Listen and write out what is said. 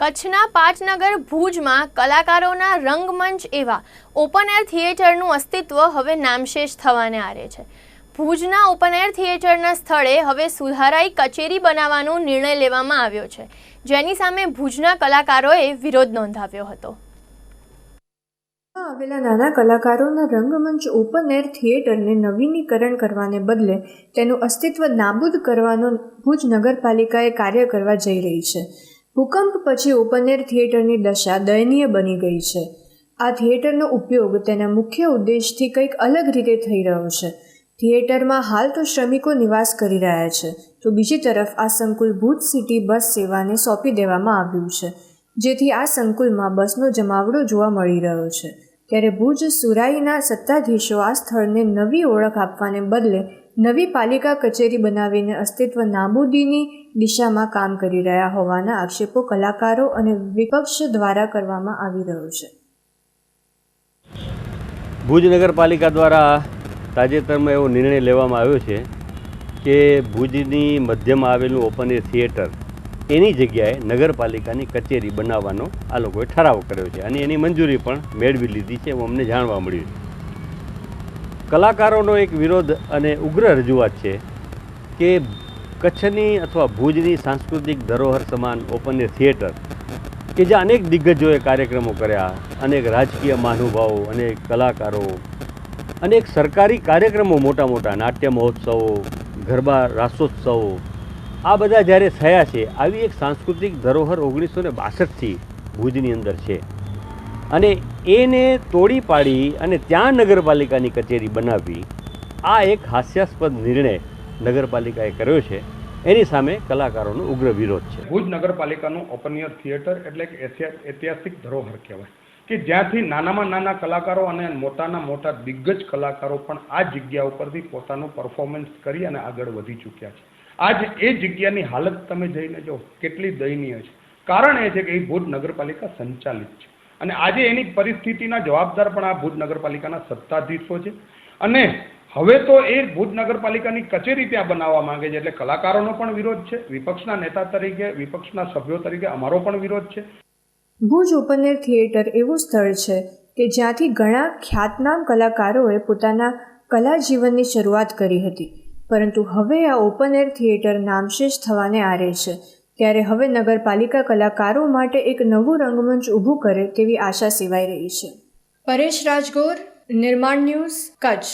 કચ્છના પાટનગર ભુજમાં કલાકારોના રંગમંચ એવા ઓપન એર થિયેટરનું અસ્તિત્વ હવે નામશેષ થવાને આરે છે. ભુજના ઓપન એર થિયેટરના સ્થળે હવે સુધારાઈ કચેરી બનાવવાનો નિર્ણય લેવામાં આવ્યો છે. જેની સામે ભુજના કલાકારોએ વિરોધ નોંધાવ્યો હતો. આવેલા નાના કલાકારોના રંગમંચ ઓપન એર થિયેટરને નવીનીકરણ કરવાને બદલે તેનું અસ્તિત્વ નાબૂદ કરવાનો ભુજ નગરપાલિકાએ કાર્ય કરવા જઈ રહી છે. ભૂકંપ પછી ઓપન એર થિયેટરની દશા દયનીય બની ગઈ છે. આ થિયેટરનો ઉપયોગ તેના મુખ્ય ઉદ્દેશથી કંઈક અલગ રીતે થઈ રહ્યો છે. થિયેટરમાં હાલ તો શ્રમિકો નિવાસ કરી રહ્યા છે. તો બીજી તરફ આ સંકુલ ભૂજ સિટી બસ સેવાને સોંપી દેવામાં આવ્યું છે. જેથી આ સંકુલમાં બસનો જમાવડો જોવા મળી રહ્યો છે. ત્યારે ભુજ સુરાઈના સત્તાધીશો આ સ્થળને નવી ઓળખ આપવાને બદલે નવી પાલિકા કચેરી બનાવીને અસ્તિત્વ નાબૂદીની દિશામાં કામ કરી રહ્યા હોવાના આક્ષેપો કલાકારો અને વિપક્ષ દ્વારા કરવામાં આવી રહ્યો છે. ભુજ નગરપાલિકા દ્વારા તાજેતરમાં એવો નિર્ણય લેવામાં આવ્યો છે કે ભુજની મધ્યમાં આવેલું ઓપન એર થિયેટર એની જગ્યાએ નગરપાલિકાની કચેરી બનાવવાનો આ લોકોએ ઠરાવ કર્યો છે અને એની મંજૂરી પણ મેળવી લીધી છે એવું અમને જાણવા મળ્યું છે. કલાકારોનો એક વિરોધ અને ઉગ્ર રજૂઆત છે કે કચ્છની અથવા ભુજની સાંસ્કૃતિક ધરોહર સમાન ઓપન એર થિયેટર કે જે અનેક દિગ્ગજોએ કાર્યક્રમો કર્યા, અનેક રાજકીય મહાનુભાવો, અનેક કલાકારો, અનેક સરકારી કાર્યક્રમો મોટા મોટા નાટ્ય મહોત્સવો, ગરબા રાસોત્સવો આ બધા જ્યારે થયા છે, આવી એક સાંસ્કૃતિક ધરોહર ઓગણીસો ને બાસઠથી ભુજની અંદર છે. અને એને તોડી પાડી અને ત્યાં નગરપાલિકાની કચેરી બનાવવી આ એક હાસ્યાસ્પદ નિર્ણય નગરપાલિકાએ કર્યો છે. એની સામે કલાકારોનો ઉગ્ર વિરોધ છે. ભુજ નગરપાલિકાનું ઓપન એર થિયેટર એટલે કે ઐતિહાસિક ધરોહર કહેવાય. કે જ્યાંથી નાનામાં નાના કલાકારો અને મોટાના મોટા દિગ્ગજ કલાકારો પણ આ જગ્યા ઉપરથી પોતાનું પરફોર્મન્સ કરી અને આગળ વધી ચૂક્યા છે. આજ એ જગ્યાની હાલત તમે જઈને જો કેટલી દયનીય છે. કારણ એ છે કે એ ભુજ નગરપાલિકા સંચાલિત છે. અને આજે એની પરિસ્થિતિના જવાબદાર પણ આ ભુજ નગરપાલિકાના સત્તાધીશો છે. અને હવે તો એ ભુજ નગરપાલિકાની કચેરી ત્યાં બનાવવા માંગે છે એટલે કલાકારોનો પણ વિરોધ છે, વિપક્ષના નેતા તરીકે, વિપક્ષના સભ્યો તરીકે અમારો પણ વિરોધ છે. ભુજ ઓપન એર થિયેટર એવું સ્થળ છે કે જ્યાંથી ઘણા ખ્યાતનામ કલાકારોએ પોતાના કલા જીવનની શરૂઆત કરી હતી. પરંતુ હવે આ ઓપન એર થિયેટર નામશેષ થવાને આરે છે. ત્યારે હવે નગરપાલિકા કલાકારો માટે એક નવું રંગમંચ ઊભું કરે તેવી આશા સેવાઈ રહી છે. પરેશ રાજગોર, નિર્માણ ન્યૂઝ, કચ્છ.